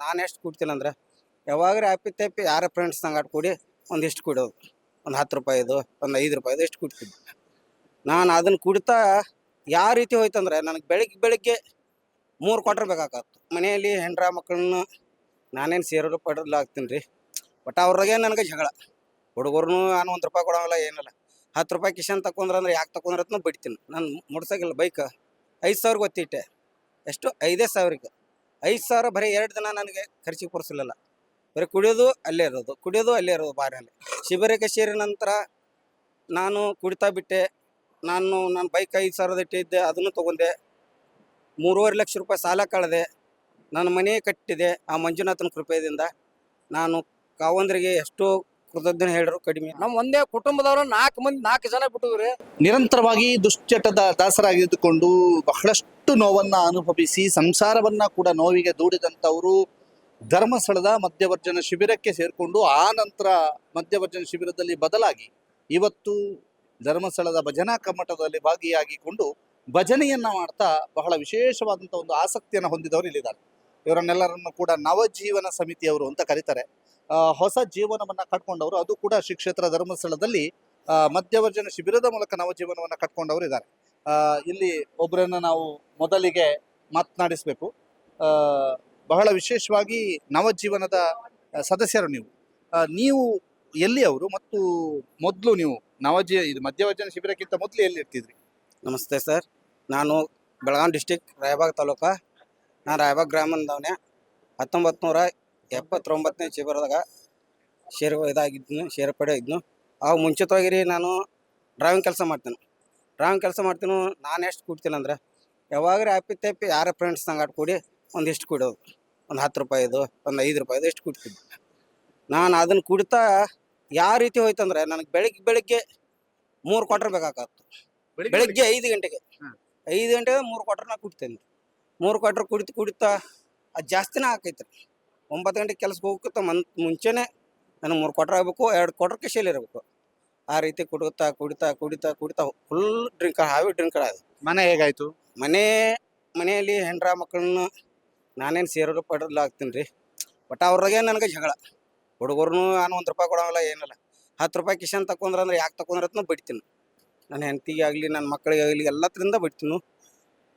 ನಾನು ಎಷ್ಟು ಕುಡ್ತೀನಿ ಅಂದ್ರೆ, ಯಾವಾಗ್ರೆ ಹ್ಯಾಪಿ ತಪ್ಪಿ ಯಾರ ಫ್ರೆಂಡ್ಸ್ ಸಂಗಾಟ ಕೂಡಿ, ಒಂದಿಷ್ಟು ಕುಡಿಯೋದು ಒಂದು ಹತ್ತು ರೂಪಾಯಿದು, ಒಂದು ಐದು ರೂಪಾಯಿದು ಎಷ್ಟು ಕುಡ್ತಿದ್ದೆ ನಾನು ಅದನ್ನು ಕುಡಿತಾ ಯಾವ ರೀತಿ ಹೋಯ್ತಂದ್ರೆ ನನಗೆ ಬೆಳಿಗ್ಗೆ ಬೆಳಿಗ್ಗೆ ಮೂರು ಕ್ವಾರ್ಟರ್ ಬೇಕಾಗತ್ತು ಮನೆಯಲ್ಲಿ ಹೆಂಡ್ರ ಮಕ್ಕಳನ್ನ ನಾನೇನು ಸೇರಲು ಪಡಲು ಆಗ್ತೀನಿ ರೀ ಬಟ್ ಅವ್ರಾಗೆ ನನಗೆ ಜಗಳ. ಹುಡುಗರ್ನು ನಾನು ಒಂದು ರೂಪಾಯಿ ಕೊಡೋಲ್ಲ ಏನಿಲ್ಲ. ಹತ್ತು ರೂಪಾಯಿ ಕಿಶನ್ ತಕೊಂಡ್ರೆ ಅಂದ್ರೆ ಯಾಕೆ ತಕೊಂಡ್ರೆ ಬಿಡ್ತೀನಿ. ನಾನು ಮುಡ್ಸೋಕಿಲ್ಲ ಬೈಕ್ ಐದು ಸಾವಿರ ಗೊತ್ತಿಟ್ಟೆ ಎಷ್ಟು? ಐದೇ ಸಾವಿರಕ್ಕೆ ಐದು ಸಾವಿರ ಬರೀ ಎರಡು ದಿನ ನನಗೆ ಖರ್ಚಿಗೆ ಕೊಡಿಸಲಿಲ್ಲ. ಬರೀ ಕುಡಿಯೋದು ಅಲ್ಲೇ ಇರೋದು, ಕುಡಿಯೋದು ಅಲ್ಲೇ ಇರೋದು ಬಾರಲ್ಲಿ ಶಿಬಿರಕ್ಕೆ ಸೇರಿದ ನಂತರ ನಾನು ಕುಡಿತಾ ಬಿಟ್ಟೆ. ನಾನು ನನ್ನ ಬೈಕ್ ಐದು ಸಾವಿರದ ಇಟ್ಟಿದ್ದೆ, ಅದನ್ನು ತೊಗೊಂಡೆ. ಮೂರುವರೆ ಲಕ್ಷ ರೂಪಾಯಿ ಸಾಲ ಕಳೆದೆ. ನನ್ನ ಮನೆ ಕಟ್ಟಿದೆ ಆ ಮಂಜುನಾಥನ ಕೃಪೆಯಿಂದ. ನಾನು ಕಾವಂದ್ರಿಗೆ ಎಷ್ಟೋ ಕೃತಜ್ಞ ಹೇಳಿದ್ರು ಕಡಿಮೆ. ನಮ್ ಒಂದೇ ಕುಟುಂಬದವರು ನಾಲ್ಕು ಮಂದಿ, ನಾಲ್ಕು ಜನ ಬಿಟ್ಟಿದ್ರಿ. ನಿರಂತರವಾಗಿ ದುಶ್ಚಟದ ದಾಸರಾಗಿದ್ದುಕೊಂಡು ಬಹಳಷ್ಟು ನೋವನ್ನ ಅನುಭವಿಸಿ, ಸಂಸಾರವನ್ನ ಕೂಡ ನೋವಿಗೆ ದೂಡಿದಂಥವರು ಧರ್ಮಸ್ಥಳದ ಮಧ್ಯವರ್ಜನ ಶಿಬಿರಕ್ಕೆ ಸೇರಿಕೊಂಡು ಆ ನಂತರ ಮಧ್ಯವರ್ಜನ ಶಿಬಿರದಲ್ಲಿ ಬದಲಾಗಿ ಇವತ್ತು ಧರ್ಮಸ್ಥಳದ ಭಜನಾ ಕಮ್ಮಟದಲ್ಲಿ ಭಾಗಿಯಾಗಿಕೊಂಡು ಭಜನೆಯನ್ನ ಮಾಡ್ತಾ ಬಹಳ ವಿಶೇಷವಾದಂಥ ಒಂದು ಆಸಕ್ತಿಯನ್ನು ಹೊಂದಿದವರು ಇಲ್ಲಿದ್ದಾರೆ. ಇವರನ್ನೆಲ್ಲರನ್ನು ಕೂಡ ನವಜೀವನ ಸಮಿತಿಯವರು ಅಂತ ಕರೀತಾರೆ. ಹೊಸ ಜೀವನವನ್ನ ಕಟ್ಕೊಂಡವರು. ಅದು ಕೂಡ ಶ್ರೀ ಕ್ಷೇತ್ರ ಧರ್ಮಸ್ಥಳದಲ್ಲಿ ಮಧ್ಯವರ್ಜನ ಶಿಬಿರದ ಮೂಲಕ ನವಜೀವನವನ್ನ ಕಟ್ಕೊಂಡವರು ಇದ್ದಾರೆ ಇಲ್ಲಿ ಒಬ್ಬರನ್ನ ನಾವು ಮೊದಲಿಗೆ ಮಾತನಾಡಿಸ್ಬೇಕು. ಬಹಳ ವಿಶೇಷವಾಗಿ ನವಜೀವನದ ಸದಸ್ಯರು ನೀವು. ನೀವು ಎಲ್ಲಿ ಅವರು? ಮತ್ತು ಮೊದಲು ನೀವು ನವಜೀ, ಇದು ಮಧ್ಯವರ್ಜನ ಶಿಬಿರಕ್ಕಿಂತ ಮೊದಲು ಎಲ್ಲಿ ಇರ್ತಿದ್ರಿ? ನಮಸ್ತೆ ಸರ್. ನಾನು ಬೆಳಗಾವಿ ಡಿಸ್ಟಿಕ್ ರಾಯಬಾಗ್ ತಾಲೂಕ. ನಾನು ರಾಯಬಾಗ್ ಗ್ರಾಮದವನೇ. ಹತ್ತೊಂಬತ್ತು ನೂರ ಎಪ್ಪತ್ತೊಂಬತ್ತನೇ ಶಿಬಿರದಾಗ ಶೇರ್ ಇದಾಗಿದ್ನು ಶೇರ್ ಇದ್ನು ಆಗ ಮುಂಚಿತವಾಗಿ ರೀ ನಾನು ಡ್ರಾಯಿಂಗ್ ಕೆಲಸ ಮಾಡ್ತೀನಿ. ಡ್ರಾಯಿಂಗ್ ಕೆಲಸ ಮಾಡ್ತೀನಿ ನಾನು ಎಷ್ಟು ಕುಡ್ತೀನಿ ಅಂದ್ರೆ ಯಾವಾಗ್ರೆ ಅಪ್ಪಿ ತಪ್ಪಿ ಯಾರ ಫ್ರೆಂಡ್ಸ್ ಸಂಗಾಟ ಕೂಡಿ ಒಂದಿಷ್ಟು ಕುಡಿಯೋದು ಒಂದು ಹತ್ತು ರೂಪಾಯಿದು ಒಂದು ಐದು ರೂಪಾಯಿದು ಎಷ್ಟು ಕುಡ್ತಿದ್ದೆ. ನಾನು ಅದನ್ನು ಕುಡಿತಾ ಯಾವ ರೀತಿ ಹೋಯ್ತಂದ್ರೆ ನನಗೆ ಬೆಳಗ್ಗೆ ಬೆಳಗ್ಗೆ ಮೂರು ಕ್ವಾಟ್ರ್ ಬೇಕಾಗತ್ತು ಬೆಳಿಗ್ಗೆ ಐದು ಗಂಟೆಗೆ. ಐದು ಗಂಟೆಗೆ ಮೂರು ಕ್ವಾಟ್ರ್ ನಾ ಕುಡ್ತೇನೆ. ಮೂರು ಕ್ವಾಟ್ರ್ ಕುಡಿತು ಕುಡಿತಾ ಅದು ಜಾಸ್ತಿನೇ ಆಕೈತ್ರಿ. ಒಂಬತ್ತು ಗಂಟೆಗೆ ಕೆಲಸಕ್ಕೆ ಹೋಗ್ಕಿಂತ ಮನ್ ಮುಂಚೆನೆ ನನಗೆ ಮೂರು ಕ್ವಾರ್ಟರ್ ಆಗಬೇಕು ಎರಡು ಕ್ವಾರ್ಟರ್ ಕಿಶೆಯಲ್ಲಿ ಇರಬೇಕು. ಆ ರೀತಿ ಕುಡಿತಾ ಕುಡಿತಾ ಕುಡಿತಾ ಕುಡಿತಾ ಫುಲ್ ಡ್ರಿಂಕ್ ಹಾವಿ ಡ್ರಿಂಕ್ ಅದು. ಮನೆ ಹೇಗಾಯಿತು? ಮನೆ ಮನೆಯಲ್ಲಿ ಹೆಂಡ್ರ ಮಕ್ಕಳನ್ನ ನಾನೇನು ಸೇರಲು ಪಡಲು ಆಗ್ತೀನಿ ರೀ ಬಟ್ ಅವ್ರಾಗೆ ನನಗೆ ಜಗಳ. ಹುಡುಗರು ನಾನು ಒಂದು ರೂಪಾಯಿ ಕೊಡೋಲ್ಲ ಏನಿಲ್ಲ. ಹತ್ತು ರೂಪಾಯಿ ಕಿಶನ್ ತಕೊಂಡ್ರೆ ಅಂದ್ರೆ ಯಾಕೆ ತಗೊಂಡ್ರೆ ಅಂತ ಬಿಡ್ತೀನಿ. ನನ್ನ ಹೆಂಡತಿಗೆ ಆಗಲಿ ನನ್ನ ಮಕ್ಕಳಿಗೆ ಆಗಲಿ ಎಲ್ಲತ್ರಿಂದ ಬಿಡ್ತೀನಿ.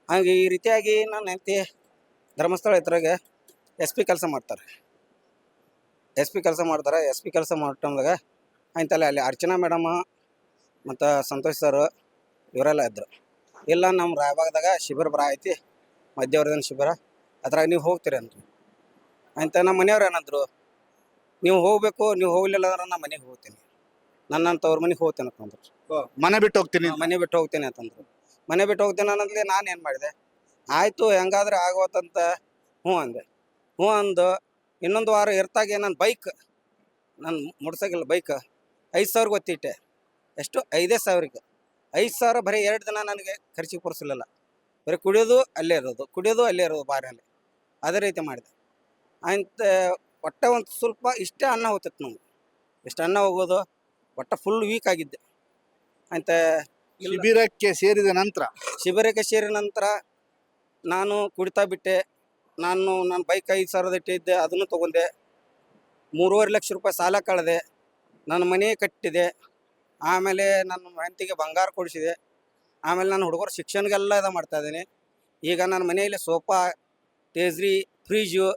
ಹಾಗೆ ಈ ರೀತಿಯಾಗಿ ನನ್ನ ಹೆಂಡತಿ ಧರ್ಮಸ್ಥಳ ಇದ್ರಾಗ ಎಸ್ ಪಿ ಕೆಲಸ ಮಾಡ್ತಾರೆ. ಎಸ್ ಪಿ ಕೆಲಸ ಮಾಡ್ತಾರೆ ಎಸ್ ಪಿ ಕೆಲಸ ಮಾಡೋ ಟೈಮ್ದಾಗ ಆಯ್ತಲ್ಲ ಅಲ್ಲಿ ಅರ್ಚನಾ ಮೇಡಮ್ ಮತ್ತು ಸಂತೋಷ್ ಸರ್ ಇವರೆಲ್ಲ ಇದ್ದರು ಇಲ್ಲ ನಮ್ಮ ರಾಯಭಾಗದಾಗ ಶಿಬಿರ ಬರ ಐತಿ ಮಧ್ಯವರ್ಧನ ಶಿಬಿರ. ಅದ್ರಾಗ ನೀವು ಹೋಗ್ತೀರಿ ಅಂತ ಅಂತ ನಮ್ಮ ಮನೆಯವ್ರು ಏನಂದ್ರು ನೀವು ಹೋಗ್ಬೇಕು ನೀವು ಹೋಗ್ಲಿಲ್ಲ ಅಂದ್ರೆ ನಾನು ಮನೆಗೆ ಹೋಗ್ತೀನಿ. ನನ್ನ ತವ್ರ ಮನೆಗೆ ಹೋಗ್ತೇನೆ ಅಂತಂದ್ರು ಮನೆ ಬಿಟ್ಟು ಹೋಗ್ತೀನಿ. ಮನೆ ಬಿಟ್ಟು ಹೋಗ್ತೀನಿ ಅಂತಂದ್ರು ಮನೆ ಬಿಟ್ಟು ಹೋಗ್ತೀನಿ ಅನ್ನೋದ್ಲೆ ನಾನು ಏನು ಮಾಡಿದೆ ಆಯಿತು ಹೆಂಗಾದ್ರೆ ಆಗೋತಂತ ಹ್ಞೂ ಅಂದೆ. ಹ್ಞೂ ಅಂದು ಇನ್ನೊಂದು ವಾರ ಇರ್ತಾಗೆ ನನ್ನ ಬೈಕ್ ನಾನು ಮುಡ್ಸೋಗಿಲ್ಲ ಬೈಕ್ ಐದು ಸಾವಿರ ಗೊತ್ತಿಟ್ಟೆ ಎಷ್ಟು? ಐದೇ ಸಾವಿರಕ್ಕೆ. ಐದು ಸಾವಿರ ಬರೀ ಎರಡು ದಿನ ನನಗೆ ಖರ್ಚಿಗೆ ಕೊಡಿಸಲಿಲ್ಲ ಬರೀ ಕುಡಿಯೋದು ಅಲ್ಲೇ ಇರೋದು ಕುಡಿಯೋದು ಅಲ್ಲೇ ಇರೋದು ಬಾರಲ್ಲಿ ಅದೇ ರೀತಿ ಮಾಡಿದೆ. ಅಂತ ಒಟ್ಟ ಒಂದು ಸ್ವಲ್ಪ ಇಷ್ಟೇ ಅನ್ನ ಹೋಗ್ತಿತ್ತು ನಮ್ಗೆ. ಇಷ್ಟು ಅನ್ನ ಹೋಗೋದು ಒಟ್ಟ ಫುಲ್ ವೀಕ್ ಆಗಿದ್ದೆ. ಅಂತ. ಶಿಬಿರಕ್ಕೆ ಸೇರಿದ ನಂತರ? ಶಿಬಿರಕ್ಕೆ ಸೇರಿದ ನಂತರ ನಾನು ಕುಡಿತಾ ಬಿಟ್ಟೆ. ನಾನು ನನ್ನ ಬೈಕ್ ಐದು ಸಾವಿರದ ಇಟ್ಟಿದ್ದೆ ಅದನ್ನು ತೊಗೊಂಡೆ. ಮೂರುವರೆ ಲಕ್ಷ ರೂಪಾಯಿ ಸಾಲ ಕಳೆದೆ. ನನ್ನ ಮನೆ ಕಟ್ಟಿದೆ. ಆಮೇಲೆ ನನ್ನ ಹೆಂಡತಿಗೆ ಬಂಗಾರ ಕೊಡಿಸಿದೆ. ಆಮೇಲೆ ನನ್ನ ಹುಡುಗರು ಶಿಕ್ಷಣಗೆಲ್ಲ ಇದು ಮಾಡ್ತಾ ಇದ್ದೀನಿ. ಈಗ ನನ್ನ ಮನೆಯಲ್ಲಿ ಸೋಫಾ ತೇಜ್ರಿ ಫ್ರಿಜು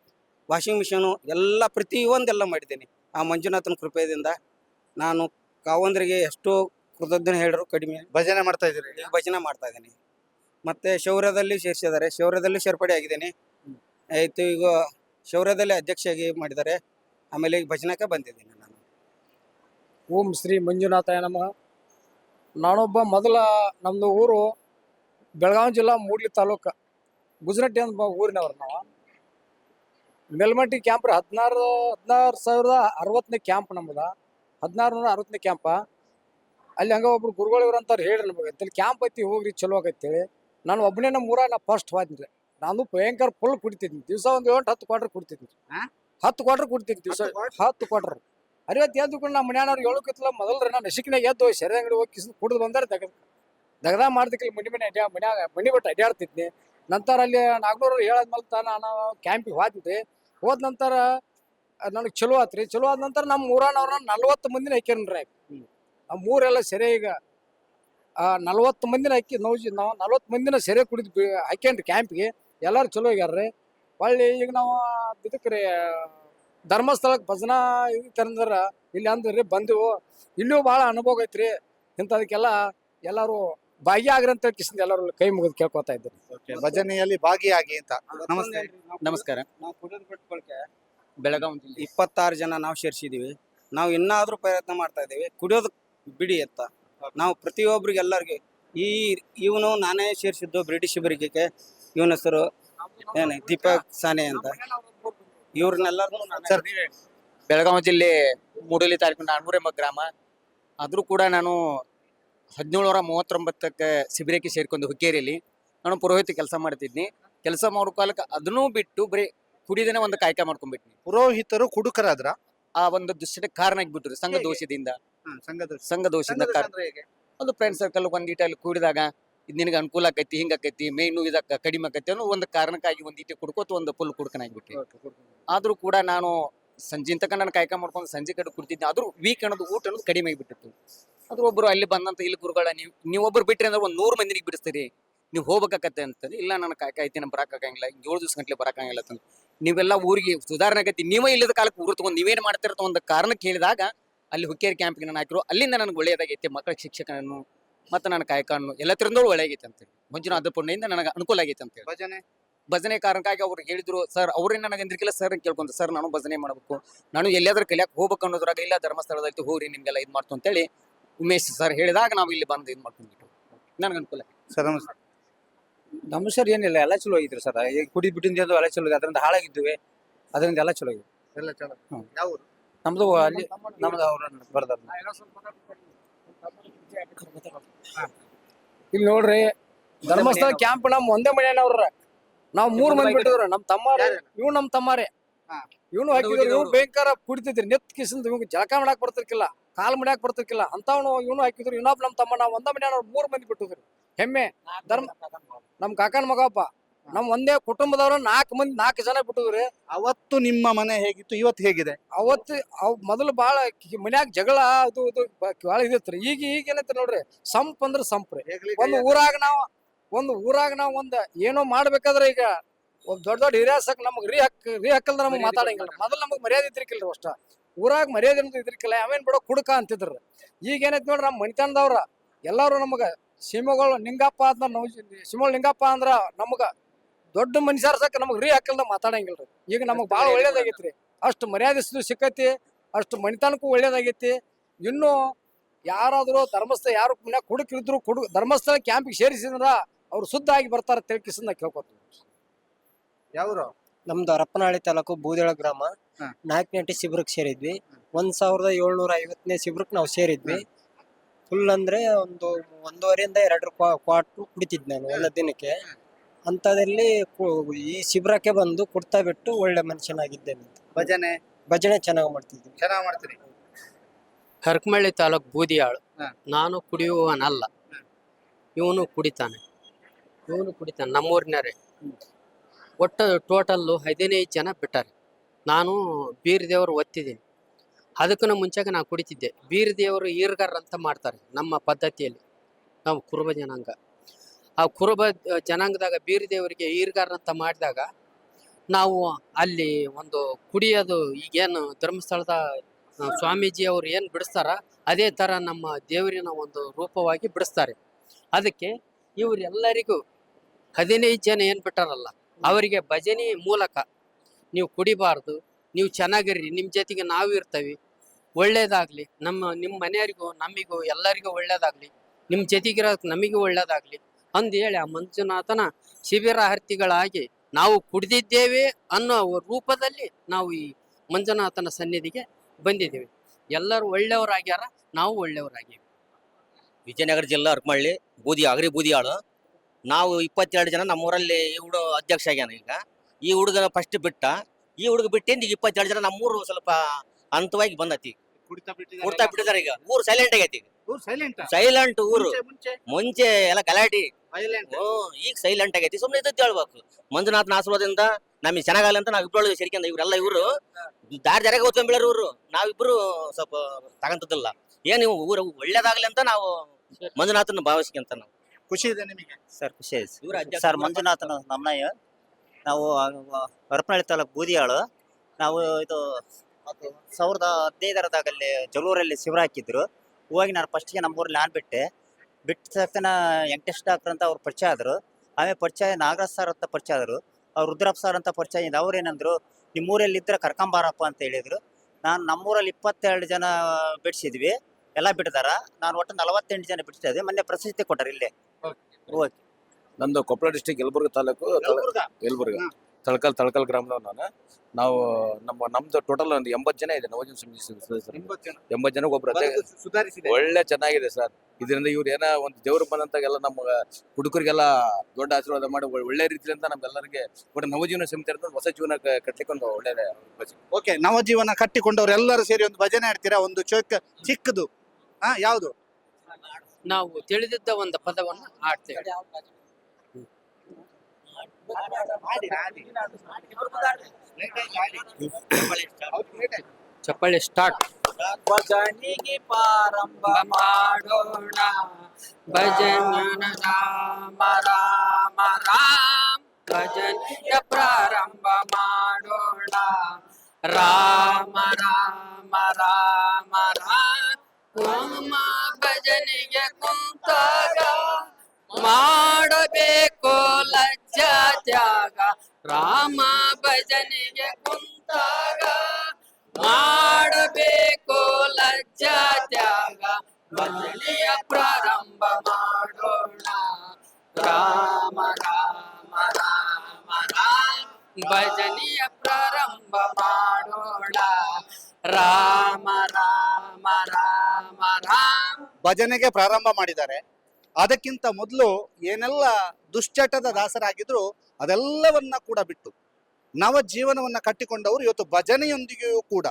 ವಾಷಿಂಗ್ ಮಿಷನು ಎಲ್ಲ ಪ್ರತಿಯೊಂದೆಲ್ಲ ಮಾಡಿದ್ದೀನಿ ಆ ಮಂಜುನಾಥನ ಕೃಪೆಯಿಂದ. ನಾನು ಕಾವಂದ್ರಿಗೆ ಎಷ್ಟೋ ಕೃತಜ್ಞ ಹೇಳಿದ್ರು ಕಡಿಮೆ. ಭಜನೆ ಮಾಡ್ತಾ ಇದ್ದೀನಿ ಭಜನೆ ಮಾಡ್ತಾ ಇದ್ದೀನಿ. ಮತ್ತು ಶೌರ್ಯದಲ್ಲಿ ಸೇರಿಸಿದ್ದಾರೆ ಶೌರ್ಯದಲ್ಲಿ ಸೇರ್ಪಡೆ ಆಗಿದ್ದೀನಿ ಆಯ್ತು, ಈಗ ಶೌರ್ಯದಲ್ಲಿ ಅಧ್ಯಕ್ಷರಾಗಿ ಮಾಡಿದ್ದಾರೆ. ಆಮೇಲೆ ಈಗ ಭಜನಕ್ಕೆ ಬಂದಿದ್ದೀನಿ ನಾನು. ಓಂ ಶ್ರೀ ಮಂಜುನಾಥಾಯ ನಮಃ. ನಾನೊಬ್ಬ ಮೊದಲ ನಮ್ಮದು ಊರು ಬೆಳಗಾವಿ ಜಿಲ್ಲಾ ಮೂಡ್ಲಿ ತಾಲೂಕು. ಗುಜರಟ್ಟಿ ಅಂತ ಊರಿನವ್ರು ನಾವು. ಮೆಲ್ಮಟ್ಟಿ ಕ್ಯಾಂಪ್ ಹದಿನಾರು ಹದಿನಾರು ಸಾವಿರದ ಅರವತ್ತನೇ ಕ್ಯಾಂಪ್ ನಮ್ಮದ ಹದಿನಾರು ನೂರ ಅರವತ್ತನೇ ಕ್ಯಾಂಪ ಅಲ್ಲಿ ಹಂಗೆ ಒಬ್ರು ಗುರುಗಳು ಹೇಳಿ ಅಂತಾರೆ ಹೇಳ್ರಿ ನಮಗೆ. ಅಂತೇಳಿ ಕ್ಯಾಂಪ್ ಐತಿ, ಹೋಗ್ರಿ, ಚಲೋ ಆಗೈತೇಳಿ ನಾನು ಒಬ್ಬನೇ ನಮ್ಮ ಊರಾಗ ಫಸ್ಟ್ ಹೋದ್ನಿ ನಾನು ಭಯಂಕರ ಫುಲ್ ಕುಡಿತಿದ್ನಿ ದಿವಸ ಒಂದು ಏಳು ಹತ್ತು ಕ್ವಾಟ್ರ್ ಕುಡ್ತಿದ್ನಿ? ಹತ್ತು ಕ್ವಾಟ್ರ್ ಕುಡ್ತಿದ್ನಿ ದಿವಸ. ಹತ್ತು ಕ್ವಾಟ್ರ್ ಅರಿವತ್ತು ಎದ್ದು ಕೂಡ ನಮ್ಮ ಮನ್ಯಾನವ್ರು ಹೇಳೋಕಿತ್ತಲ್ಲ ಮೊದಲ್ರಿ ನಾನು ನಶಿಕಿನಾಗ ಎದ್ದು ಸೆರೆ ಅಂಗಡಿ ಹೋಗಿ ಕಿಸಿದು ಕುಡಿದು ಬಂದಾರೆ ದಗ ದಗದ ಮಾಡ್ದಕ್ಕಿಲ್ಲ ಮನಿ ಮನೆ ಅಡ್ಯಾ ಮನ್ಯಾಗ ಮನಿ ಬಿಟ್ಟು ಅಡ್ಯಾಡ್ತಿದ್ನಿ. ನಂತರ ಅಲ್ಲಿ ನಾಗ್ನೂರು ಹೇಳಾದ್ಮೇಲೆ ನಾನು ಕ್ಯಾಂಪಿಗೆ ಹೋದ್ವಿ ಹೋದ ನಂತರ ನನಗೆ ಚಲೋ ಆತ್ರಿ. ಚಲೋ ಆದ ನಂತರ ನಮ್ಮ ಊರಾನವ್ರನ್ನ ನಲ್ವತ್ತು ಮಂದಿನ ಹಾಕ್ಯನ್ರಿ ಆ ಮೂರೆಲ್ಲ ಸೆರೆ ಈಗ ನಲ್ವತ್ತು ಮಂದಿನ ಹಾಕಿ ನೋವು ನಾವು ನಲ್ವತ್ತು ಮಂದಿನ ಸೆರೆ ಕುಡಿದು ಹಾಕ್ಯಾನ್ರಿ ಕ್ಯಾಂಪ್ಗೆ ಎಲ್ಲರೂ ಚಲೋ ಆಗ್ಯಾರ್ರಿ. ಹೊಳ್ಳಿ ಈಗ ನಾವು ಬಿದಕ್ರಿ ಧರ್ಮಸ್ಥಳಕ್ಕೆ ಭಜನಾ ಇದು ತಂದ್ರ ಇಲ್ಲಿ ಅಂದ್ರಿ ಬಂದೆವು. ಇಲ್ಲೂ ಭಾಳ ಅನುಭವ ಐತ್ರಿ. ಇಂಥದಕ್ಕೆಲ್ಲ ಎಲ್ಲರೂ ಭಾಗಿಯಾಗ್ರಿ ಅಂತ ಕಿಸಿಂದ ಎಲ್ಲರೂ ಕೈ ಮುಗಿದು ಕೇಳ್ಕೊತಾ ಇದ್ದಾರೆ ಭಜನೆಯಲ್ಲಿ ಭಾಗಿಯಾಗಿ ಅಂತ. ನಮಸ್ತೆ. ನಮಸ್ಕಾರ. ನಾವು ಕುಡಿಯೋದು ಬಿಟ್ಕೊಳ್ಕೆ ಬೆಳಗಾವಿ ಜಿಲ್ಲೆ. ಇಪ್ಪತ್ತಾರು ಜನ ನಾವು ಸೇರ್ಸಿದಿವಿ. ನಾವು ಇನ್ನಾದ್ರೂ ಪ್ರಯತ್ನ ಮಾಡ್ತಾ ಇದ್ದೀವಿ. ಕುಡಿಯೋದು ಬಿಡಿ ಅಂತ. ನಾವು ಪ್ರತಿಯೊಬ್ಬರಿಗೆ ಎಲ್ಲರಿಗೆ ಈ ಇವನು ನಾನೇ ಸೇರಿಸಿದ್ದು ಬ್ರಿಟಿಷ್ ಬ್ರಿಗೇಗೆ ಇವನ ಹೆಸರು ಏನು ದೀಪಕ್ ಸಾನೆ ಅಂತ. ಇವ್ರನ್ನೆಲ್ಲರೂ ಸರ್ ಬೆಳಗಾವಿ ಜಿಲ್ಲೆ ಮೂಡಲಿ ತಾಲೂಕಿನ ನಾನ್ನೂರೆಂಬ ಗ್ರಾಮ. ಆದರೂ ಕೂಡ ನಾನು ಹದಿನೇಳುನೂರ ಮೂವತ್ತೊಂಬತ್ತಕ್ಕೆ ಶಿಬಿರಕ್ಕೆ ಸೇರಿಕೊಂಡು ಹುಕ್ಕೇರಿಯಲ್ಲಿ ನಾನು ಪುರೋಹಿತ ಕೆಲಸ ಮಾಡ್ತಿದ್ನಿ. ಕೆಲಸ ಮಾಡೋ ಕಾಲಕ್ಕೆ ಅದನ್ನೂ ಬಿಟ್ಟು ಬರೀ ಕುಡಿದೇನೆ ಒಂದು ಕಾಯಕ ಮಾಡ್ಕೊಂಡ್ಬಿಟ್ನಿ. ಪುರೋಹಿತರು ಕುಡುಕರಾದ್ರ? ಆ ಒಂದು ದುಶ್ಚಟಕ್ಕೆ ಕಾರಣ ಆಗಿಬಿಟ್ರು ಸಂಘ ದೋಷದಿಂದ ಸಂಘ ದೋಷದಿಂದ ಕಾರಣ. ಒಂದು ಫ್ರೆಂಡ್ ಸರ್ಕಲ್ ಒಂದು ಈಟಲ್ಲಿ ಕೂಡಿದಾಗ ಇದು ನಿನಗೆ ಅನುಕೂಲ ಆಕೈತಿ ಹಿಂಗ ಆಕೈತಿ ಮೇಯ್ನು ಇದಕ್ಕೆ ಕಡಿಮೆ ಆಕೈತಿ ಅನ್ನೋ ಒಂದು ಕಾರಣಕ್ಕಾಗಿ ಒಂದು ಇಟ್ಟಿ ಕುಡ್ಕೋತ ಒಂದು ಫುಲ್ ಕುಡ್ಕನಾಗ್ಬಿಟ್ರಿ ಆದರೂ ಕೂಡ ನಾನು ಸಂಜೆ ತನಕ ನಾನು ಕಾಯ್ಕ ಮಾಡ್ಕೊಂಡು ಸಂಜೆ ಕಡೆ ಕುಡ್ತಿದ್ದೆ. ಆದರೂ ವೀಕ್ ಅನ್ನೋದು ಊಟ ಅನ್ನೋದು ಕಡಿಮೆ ಆಗಿಬಿಟ್ಟಿತ್ತು. ಆದ್ರೂ ಒಬ್ಬರು ಅಲ್ಲಿ ಬಂದಂತ ಇಲ್ಲಿ ಗುರುಗಳ ನೀವು ನೀವೊಬ್ರು ಬಿಟ್ರಿ ಅಂದ್ರೆ ಒಂದು ನೂರು ಮಂದಿಗೆ ಬಿಡಿಸ್ತೀರಿ. ನೀವು ಹೋಗ್ಬೇಕಾಗತ್ತೆ ಅಂತಂದ್ರೆ ಇಲ್ಲ ನಾನು ಕಾಯ್ಕ ಐತಿ ನಾನು ಬರಕಾಗಂಗಿಲ್ಲ ಏಳು ದಿವಸ ಗಂಟ್ಲೆ ಬರಕಾಗಿಲ್ಲ ಅಂತ ನೀವೆಲ್ಲ ಊರಿಗೆ ಸುಧಾರಣೆ ಆಗೈತಿ ನೀವೇ ಇಲ್ಲದ ಕಾಲಕ್ಕೆ ಊರು ತಗೊಂಡು ನೀವೇನ್ ಮಾಡ್ತಿರತ್ತ ಒಂದು ಕಾರಣಕ್ಕೆ ಹೇಳಿದಾಗ ಅಲ್ಲಿ ಹುಕ್ಕೇರಿ ಕ್ಯಾಂಪ್ಗೆ ನಾನು ಹಾಕಿರೋ ಅಲ್ಲಿಂದ ನನಗೆ ಒಳ್ಳೆಯದಾಗೈತೆ ಮಕ್ಕಳ ಶಿಕ್ಷಕನನ್ನು ಮತ್ತು ನನ್ನ ಕಾಯಕವನ್ನು ಎಲ್ಲ ತಿರಂದೋಳು ಒಳ್ಳೆಯಾಗೈತೆ ಅಂತೇಳಿ ಮಂಜುನಾಥ ಪುಣ್ಯದಿಂದ ನನಗೆ ಅನುಕೂಲ ಆಗೈತೆ ಅಂತೇಳಿ ಭಜನೆ? ಭಜನೆ ಕಾರಣಕ್ಕಾಗಿ ಅವ್ರು ಹೇಳಿದ್ರು ಸರ್ ಅವ್ರಿಂದ ನನಗೆ ಎಂದಿರ್ಕಿಲ್ಲ ಸರ್ ಕೇಳ್ಕೊಂತ ಸರ್ ನಾನು ಭಜನೆ ಮಾಡಬೇಕು. ನಾನು ಎಲ್ಲಾದ್ರೂ ಕಲಿಯಕ್ಕೆ ಹೋಗ್ಬೇಕು ಅನ್ನೋದ್ರಾಗ ಇಲ್ಲ ಧರ್ಮಸ್ಥಳದಲ್ಲಿ ಹೋಗ್ರಿ ನಿಮ್ಗೆಲ್ಲ ಇದು ಮಾಡ್ತು ಅಂತೇಳಿ ಉಮೇಶ್ ಸರ್ ಹೇಳಿದಾಗ ನಾವು ಇಲ್ಲಿ ಬಂದು ಇದು ಮಾಡ್ಕೊಂಡ್ಬಿಟ್ಟು ನನಗೆ ಅನುಕೂಲ ಸರ್ ನಮಸ್ತೆ. ನಮ್ಮ ಸರ್ ಏನಿಲ್ಲ ಎಲ್ಲ ಚಲೋ ಆಗಿದ್ರು ಸರ್. ಈಗ ಕುಡಿ ಬಿಟ್ಟಿಂದ ಎಲ್ಲ ಚಲೋ ಇದೆ. ಅದರಿಂದ ಹಾಳಾಗಿದ್ವಿ ಅದರಿಂದ ಎಲ್ಲ ಚಲೋ ಆಗಿದೆ ಎಲ್ಲ ಚಲೋ. ಯಾವ ನಮ್ದು ಅಲ್ಲಿ ನಮ್ದು ಅವ್ರ ಬರ್ದಾರ ಇಲ್ಲಿ ನೋಡ್ರಿ, ಧರ್ಮಸ್ಥಳ ಕ್ಯಾಂಪ್ ನಮ್ ಒಂದೇ ಮನೆಯವ್ರ ನಾವ್ ಮೂರ್ ಮಂದಿ ಬಿಟ್ಟಿದ್ರು ನಮ್ ತಮ್ಮಾರೆ ಇವ್ ನಮ್ ತಮ್ಮಾರೆ. ಇವನು ಹಾಕಿದ್ರು ಇವ್ರು ಭಯಂಕರ ಕುಡಿತಿದ್ರಿ ನೆತ್ ಕಿಸಿಂದ ಇವ್ ಜಳಕ ಮಾಡಾಕ್ ಬರ್ತಿರ್ಕಿಲ್ಲ, ಕಾಲ್ ಮಾಡಾಕ್ ಬರ್ತಿರ್ಕಿಲ್ಲ ಅಂತವನು ಇವನು ಹಾಕಿದ್ರು, ಇನ್ನೊಬ್ಬ ನಮ್ ತಮ್ಮ, ನಾವ್ ಒಂದ ಮನೆಯವ್ರ ಮೂರ್ ಮಂದಿ ಬಿಟ್ಟಿದ್ರು. ಹೆಮ್ಮೆ. ಧರ್ಮ, ನಮ್ ಕಾಕನ್ ಮಗಪ್ಪ ನಮ್ ಒಂದೇ ಕುಟುಂಬದವ್ರ ನಾಲ್ಕು ಮಂದಿ ನಾಲ್ಕು ಜನ ಬಿಟ್ಟಿದ್ರಿ. ಅವತ್ತು ನಿಮ್ಮ ಮನೆ ಹೇಗಿತ್ತು? ಇವತ್ತು ಹೇಗಿದೆ? ಅವತ್ತು ಅವ್ ಮೊದಲು ಬಹಳ ಮನ್ಯಾಗ ಜಗಳ ಅದು ಇದು ಬಹಳ ಇದಿತ್ತು ಇದಿತ್ರಿ. ಈಗ ಈಗ ಏನೈತಿ ನೋಡ್ರಿ ಸಂಪ್ ಅಂದ್ರೆ ಸಂಪ್ರಿ ಒಂದು ಊರಾಗ ನಾವ್ ಒಂದು ಊರಾಗ ನಾವ್ ಒಂದ್ ಏನೋ ಮಾಡ್ಬೇಕಾದ್ರೆ ಈಗ ಒಂದ್ ದೊಡ್ಡ ದೊಡ್ಡ ಹಿರಿಯಾಸಕ್ ನಮ್ಗೆ ರೀ ಹಕ್ ರೀ ಹಕ್ಕಲ್ದ ನಮಗ್ ಮಾತಾಡಂಗಿಲ್ಲ. ಮೊದಲು ನಮಗ್ ಮರ್ಯಾದೆ ಇದ್ರಿಕಿಲ್ರಿ ಅಷ್ಟ. ಊರಾಗ ಮರ್ಯಾದೆ ಇದ್ರಿಕಿಲ್ಲ ಅವೇನ್ ಬಿಡೋ ಕುಡುಕ ಅಂತಿದ್ರು. ಈಗ ಏನೈತಿ ನೋಡ್ರಿ ನಮ್ಮ ಮನಿತನದವ್ರ ಎಲ್ಲಾರು ನಮಗ ಸಿಂಹಗಳು ನಿಂಗಪ್ಪ ಅಂತ ನಾವು ಸಿಂಹಗಳು ನಿಂಗಪ್ಪ ಅಂದ್ರ ನಮಗ ದೊಡ್ಡ ಮನುಷ್ಯರ್ಸಕ್ ನಮಗ್ ರೀ ಹಕ್ಕಲ್ದ ಮಾತಾಡಂಗಿಲ್ರಿ. ಈಗ ನಮಗ್ ಬಾಳ ರೀ ಅಷ್ಟು ಮರ್ಯಾದೆ ಸಿಕ್ಕತಿ ಸಿಕ್ಕೈತಿ ಅಷ್ಟು ಮನಿತನಕ್ಕೂ ಒಳ್ಳೇದಾಗೈತಿ. ಇನ್ನು ಯಾರಾದರೂ ಧರ್ಮಸ್ಥಳ ಯಾರು ಮನ್ಯಾಗ ಕುಡುಕಿದ್ರು ಕುಡು ಧರ್ಮಸ್ಥಳ ಕ್ಯಾಂಪಿಗೆ ಸೇರಿಸಿದ್ರ ಅವ್ರು ಶುದ್ಧ ಆಗಿ ಬರ್ತಾರ ತಿಳ್ಕಿಸಿದ ಕೇಳ್ಕೊತೀವಿ ಯಾವ್ರು? ನಮ್ದು ಹರಪನಹಳ್ಳಿ ತಾಲೂಕು ಬೂದೇಳ ಗ್ರಾಮ. ನಾಲ್ಕನೇ ಶಿಬಿರಕ್ಕೆ ಸೇರಿದ್ವಿ. ಒಂದ್ ಸಾವಿರದ ಏಳ್ನೂರ ಐವತ್ತನೇ ಶಿಬಿರಕ್ಕೆ ನಾವು ಸೇರಿದ್ವಿ. ಫುಲ್ ಅಂದ್ರೆ ಒಂದು ಒಂದೂವರೆಯಿಂದ ಎರಡು ಕ್ವಾಟ್ರು ಕುಡಿತಿದ್ ನಾನು ಎಲ್ಲ ದಿನಕ್ಕೆ. ಅಂಥದ್ರಲ್ಲಿ ಕು- ಈ ಶಿಬಿರಕ್ಕೆ ಬಂದು ಕುಡ್ತಾ ಬಿಟ್ಟು ಒಳ್ಳೆ ಮನುಷ್ಯನಾಗಿದ್ದೇನೆ ಭಜನೆ? ಭಜನೆ ಚೆನ್ನಾಗಿ ಮಾಡ್ತಿದ್ವಿ ಚೆನ್ನಾಗ್ ಮಾಡ್ತೀರಿ? ಕರ್ಕಮಳ್ಳಿ ತಾಲೂಕ್ ಬೂದಿಯಾಳು. ಹಾ. ನಾನು ಕುಡಿಯುವವನಲ್ಲ. ಇವನು ಕುಡಿತಾನೆ. ಇವನು ಕುಡಿತಾನೆ ನಮ್ಮೂರಿನರೇ ಒಟ್ಟು ಟೋಟಲ್ಲು ಹದಿನೈದು ಜನ ಬಿಟ್ಟಾರೆ. ನಾನು ಬೀರ್ ದೇವರು ಒತ್ತಿದ್ದೀನಿ. ಅದಕ್ಕೂ ಮುಂಚೆಗೆ ನಾನು ಕುಡಿತಿದ್ದೆ. ಬೀರ್ ದೇವರು ಈರ್ಗಾರ ಅಂತ ಮಾಡ್ತಾರೆ ನಮ್ಮ ಪದ್ಧತಿಯಲ್ಲಿ. ನಾವು ಕುರುಬ ಜನಾಂಗ. ಆ ಕುರುಬ ಜನಾಂಗದಾಗ ಬೀರ್ ದೇವರಿಗೆ ಮಾಡಿದಾಗ ನಾವು ಅಲ್ಲಿ ಒಂದು ಕುಡಿಯೋದು, ಈಗೇನು ಧರ್ಮಸ್ಥಳದ ಸ್ವಾಮೀಜಿ ಅವರು ಏನು ಬಿಡಿಸ್ತಾರ, ಅದೇ ಥರ ನಮ್ಮ ದೇವರಿನ ಒಂದು ರೂಪವಾಗಿ ಬಿಡಿಸ್ತಾರೆ. ಅದಕ್ಕೆ ಇವರೆಲ್ಲರಿಗೂ ಹದಿನೈದು ಜನ ಏನು ಬಿಟ್ಟಾರಲ್ಲ, ಅವರಿಗೆ ಭಜನೆ ಮೂಲಕ ನೀವು ಕುಡಿಬಾರ್ದು, ನೀವು ಚೆನ್ನಾಗಿರ್ರಿ ನಿಮ್ಮ ಜೊತೆಗೆ ನಾವು ಇರ್ತೇವೆ, ಒಳ್ಳೇದಾಗಲಿ, ನಮ್ಮ ನಿಮ್ಮ ಮನೆಯವರಿಗೂ ನಮಗೂ ಎಲ್ಲರಿಗೂ ಒಳ್ಳೇದಾಗಲಿ ನಿಮ್ಮ ಜೊತೆಗಿರೋ ನಮಗೂ ಒಳ್ಳೇದಾಗ್ಲಿ ಅಂದು ಹೇಳಿ ಆ ಮಂಜುನಾಥನ ಶಿಬಿರಾರ್ಥಿಗಳಾಗಿ ನಾವು ಕುಡಿದಿದ್ದೇವೆ ಅನ್ನೋ ರೂಪದಲ್ಲಿ ನಾವು ಈ ಮಂಜುನಾಥನ ಸನ್ನಿಧಿಗೆ ಬಂದಿದ್ದೇವೆ. ಎಲ್ಲರೂ ಒಳ್ಳೆಯವರಾಗ್ಯಾರ, ನಾವು ಒಳ್ಳೆಯವರಾಗೀವಿ ವಿಜಯನಗರ ಜಿಲ್ಲಾ ಅರ್ಕಮಳ್ಳಿ ಬೂದಿ ಅಗರಿ ಬೂದಿಯಾಳು. ನಾವು ಇಪ್ಪತ್ತೆರಡು ಜನ ನಮ್ಮೂರಲ್ಲಿ ಈ ಹುಡುಗ ಅಧ್ಯಕ್ಷ ಆಗ್ಯಾನ ಈಗ. ಈ ಹುಡುಗನ ಫಸ್ಟ್ ಬಿಟ್ಟ. ಈ ಹುಡುಗ ಬಿಟ್ಟಿಂದ ಈಗ ಇಪ್ಪತ್ತೆರಡು ಜನ ನಮ್ಮೂರು ಸ್ವಲ್ಪ ಹಂತವಾಗಿ ಬಂದತಿ. ಕುಡಿತಾ ಬಿಟ್ಟಿದ್ದಾರೆ ಈಗ. ಊರು ಸೈಲೆಂಟ್ ಆಗೈತಿ ಸೈಲೆಂಟ್ ಸೈಲೆಂಟ್ ಊರು. ಮುಂಚೆ? ಮುಂಚೆ ಎಲ್ಲ ಗಲಾಟಿ. ಸೈಲೆಂಟ್ ಹ್ಮ್, ಈಗ ಸೈಲೆಂಟ್ ಆಗೈತಿ. ಸುಮ್ಮನೆ ಇದ್ದು ಹೇಳ್ಬೇಕು ಮಂಜುನಾಥನ ಆಶೀರ್ವಾದದಿಂದ ನಮಗೆ ಚೆನ್ನಾಗಲ್ಲ ಅಂತ ನಾವು ಇಬ್ಬರು ಸೇರ್ಕೊಂಡ ಇವರೆಲ್ಲ ಇವರು. ದಾರಿ ಜಾರಿಗೆ ಓದ್ಕೊಂಡ್ ಇವರು ಇವ್ರು ನಾವಿಬ್ರು ಸ್ವಲ್ಪ ತಗಂತದಿಲ್ಲ ಏನ್ ನೀವು ಊರು ಒಳ್ಳೇದಾಗ್ಲಿ ಅಂತ ನಾವು ಮಂಜುನಾಥನ ಭಾವಿಸ್ಕೊಂತ ನಾವು. ಖುಷಿ ಇದೆ ನಿಮಗೆ? ಸರ್ ಖುಷಿ ಆಯ್ತು ಸರ್ ಮಂಜುನಾಥನ ನಮ್ಮಯ್ಯ. ನಾವು ಹರಪನಹಳ್ಳಿ ತಾಲೂಕು ಬೂದಿಯಾಳು. ನಾವು ಇದು ಸಾವಿರದ ಹದಿನೈದರದಾಗಲ್ಲಿ ಜಲೂರಲ್ಲಿ ಶಿಬಿರ ಹಾಕಿದ್ರು. ಹೋಗಿ ನಾನು ಫಸ್ಟ್ಗೆ ನಮ್ಮೂರಲ್ಲಿ ನಾನು ಬಿಟ್ಟೆ. ಬಿಟ್ಟ ತಕ್ಷಣ ವೆಂಕಟೇಶ್ ಡಾಕ್ಟರ್ ಅಂತ ಅವ್ರು ಪರಿಚಯ ಆದರು. ಆಮೇಲೆ ಪರಿಚಯ ನಾಗರಾಜ್ ಸರ್ ಅಂತ ಪರಿಚಯ ಆದರು. ಅವ್ರು ರುದ್ರಪ್ಪ ಸರ್ ಅಂತ ಪರಿಚಯ ಇದ್ದ ಅವ್ರು ಏನಂದ್ರು ನಿಮ್ಮೂರಲ್ಲಿ ಇದ್ರೆ ಕರ್ಕೊಂಬಾರಪ್ಪ ಅಂತ ಹೇಳಿದರು. ನಾನು ನಮ್ಮೂರಲ್ಲಿ ಇಪ್ಪತ್ತೆರಡು ಜನ ಬಿಡಿಸಿದ್ವಿ. ಎಲ್ಲ ಬಿಟ್ಟಿದಾರ ನಾನು ಒಟ್ಟು ನಲವತ್ತೆಂಟು ಜನ ಬಿಡಿಸ್ತಾ ಇದ್ದೆ ಮೊನ್ನೆ ಪ್ರಶಸ್ತಿ ಕೊಟ್ಟರು ಇಲ್ಲೇ. ಓಕೆ. ನಂದು ಕೊಪ್ಪಳ ಡಿಸ್ಟಿಕ್ ಯಲಬುರ್ಗ ತಾಲೂಕು ಯಲಬುರ್ಗ. ತಳಕಲ್ ತಳಕಲ್ ಗ್ರಾಮದವ್ ನಾನು. ನಾವು ನಮ್ಮ ನಮ್ದು ಟೋಟಲ್ ಒಂದು ಎಂಬತ್ತು ಜನ ಇದೆ ನವೋಜನ ಸಮಿತಿ ಸದಸ್ಯರು. ಎಂಬತ್ತು ಜನ. ಎಂಬತ್ತು ಜನಕ್ಕೆ ಒಬ್ರು ಅಧ್ಯಕ್ಷ ಬದುಕು ಸುಧಾರಿಸಿದೆ. ಒಳ್ಳೆ ಚೆನ್ನಾಗಿದೆ ಸರ್. ಇದರಿಂದ ಇವ್ರು ಏನೋ ಒಂದು ದೇವ್ರು ಬಂದಂತಾಗೆಲ್ಲ ನಮ್ಮ ಹುಡುಗರಿಗೆಲ್ಲ ದೊಡ್ಡ ಆಶೀರ್ವಾದ ಮಾಡಿ ಒಳ್ಳೆ- ಒಳ್ಳೆ ರೀತಿಯಿಂದ ನಮ್ಗೆಲ್ಲರಿಗೆ ಒಟ್ಟು ನವಜೀವನ ಸಮಿತಿ ಅಂತ ಹೊಸ ಜೀವನ ಕ- ಕಟ್ಲಿಕ್ಕೆ ಒಂದು ಒಳ್ಳೆ ಓಕೆ ನವಜೀವನ ಕಟ್ಟಿಕೊಂಡವ್ರು ಎಲ್ಲರೂ ಸೇರಿ ಒಂದು ಭಜನೆ ಆಡ್ತೀರಾ? ಒಂದು ಚೌಕ ಚಿಕ್ಕದು. ಹಾ ಯಾವುದು? ನಾವು ತಿಳಿದಿದ್ದ ಒಂದು ಪದವನ್ನು ಆಡ್ತೇವೆ ಚಪ್ಪಳಿ ಸ್ಟಾರ್ಟ್ ಭಜನಿಗೆ ಪ್ರಾರಂಭ ಮಾಡೋಣ ಭಜನ ರಾಮ ರಾಮ ರಾಮ ಭಜನಿಗೆ ಪ್ರಾರಂಭ ಮಾಡೋಣ ರಾಮ ರಾಮ ರಾಮ ರಾಮ ತ್ಯಾಗ. ರಾಮ ಭಜನೆಗೆ ಕುಂತಾಗ. ಮಾಡಬೇಕು ಲಜ್ಜ ತ್ಯಾಗ. ಭಜನೆಯ ಪ್ರಾರಂಭ ಮಾಡೋಣ. ರಾಮ ರಾಮ ರಾಮ ರಾಮ. ಭಜನೆಯ ಪ್ರಾರಂಭ ಮಾಡೋಣ. ರಾಮ ರಾಮ ರಾಮ ರಾಮ. ಭಜನೆಗೆ ಪ್ರಾರಂಭ ಮಾಡಿದ್ದಾರೆ. ಅದಕ್ಕಿಂತ ಮೊದಲು ಏನೆಲ್ಲ ದುಶ್ಚಟದ ದಾಸರಾಗಿದ್ರು ಅದೆಲ್ಲವನ್ನ ಕೂಡ ಬಿಟ್ಟು ನವ ಜೀವನವನ್ನ ಕಟ್ಟಿಕೊಂಡವರು ಇವತ್ತು ಭಜನೆಯೊಂದಿಗೆಯೂ ಕೂಡ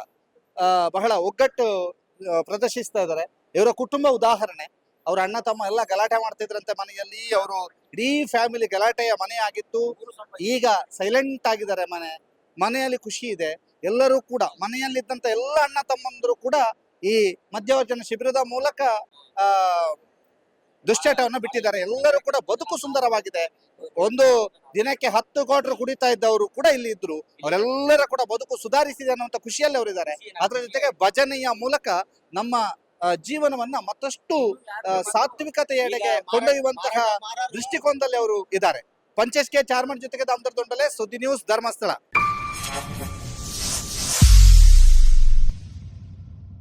ಬಹಳ ಒಗ್ಗಟ್ಟು ಪ್ರದರ್ಶಿಸ್ತಾ ಇದ್ದಾರೆ. ಇವರ ಕುಟುಂಬ ಉದಾಹರಣೆ, ಅವ್ರ ಅಣ್ಣ, ತಮ್ಮ ಎಲ್ಲ ಗಲಾಟೆ ಮಾಡ್ತಿದ್ರಂತೆ ಮನೆಯಲ್ಲಿ, ಅವರು ಇಡೀ ಫ್ಯಾಮಿಲಿ ಗಲಾಟೆಯ ಮನೆ ಆಗಿತ್ತು. ಈಗ ಸೈಲೆಂಟ್ ಆಗಿದ್ದಾರೆ ಮನೆ, ಮನೆಯಲ್ಲಿ ಖುಷಿ ಇದೆ. ಎಲ್ಲರೂ ಕೂಡ, ಮನೆಯಲ್ಲಿದ್ದಂತ ಎಲ್ಲ ಅಣ್ಣ, ತಮ್ಮಂದರು ಕೂಡ ಈ ಮಧ್ಯವರ್ಜನ ಶಿಬಿರದ ಮೂಲಕ ದುಶ್ಚಟವನ್ನು ಬಿಟ್ಟಿದ್ದಾರೆ. ಎಲ್ಲರೂ ಕೂಡ ಬದುಕು ಸುಂದರವಾಗಿದೆ. ಒಂದು ದಿನಕ್ಕೆ ಹತ್ತು ಕೋಟಿ ಕುಡಿತಾ ಇದ್ದವರು ಕೂಡ ಇಲ್ಲಿ ಇದ್ರು. ಅವರೆಲ್ಲರ ಕೂಡ ಬದುಕು ಸುಧಾರಿಸಿದೆ ಅನ್ನುವಂತ ಖುಷಿಯಲ್ಲಿ ಅವರಿದ್ದಾರೆ. ಅದರ ಜೊತೆಗೆ ಭಜನೆಯ ಮೂಲಕ ನಮ್ಮ ಜೀವನವನ್ನ ಮತ್ತಷ್ಟು ಸಾತ್ವಿಕತೆಯಡೆಗೆ ಕೊಂಡೊಯ್ಯುವಂತಹ ದೃಷ್ಟಿಕೋನದಲ್ಲಿ ಅವರು ಇದ್ದಾರೆ. ಪಂಚೇಶ್ ಕೆ. ಚಾರ್ಮನ್ ಜೊತೆಗೆ ದಾಮದರ್ ದೊಂಡಲೆ, ಸುದ್ದಿ ನ್ಯೂಸ್ ಧರ್ಮಸ್ಥಳ.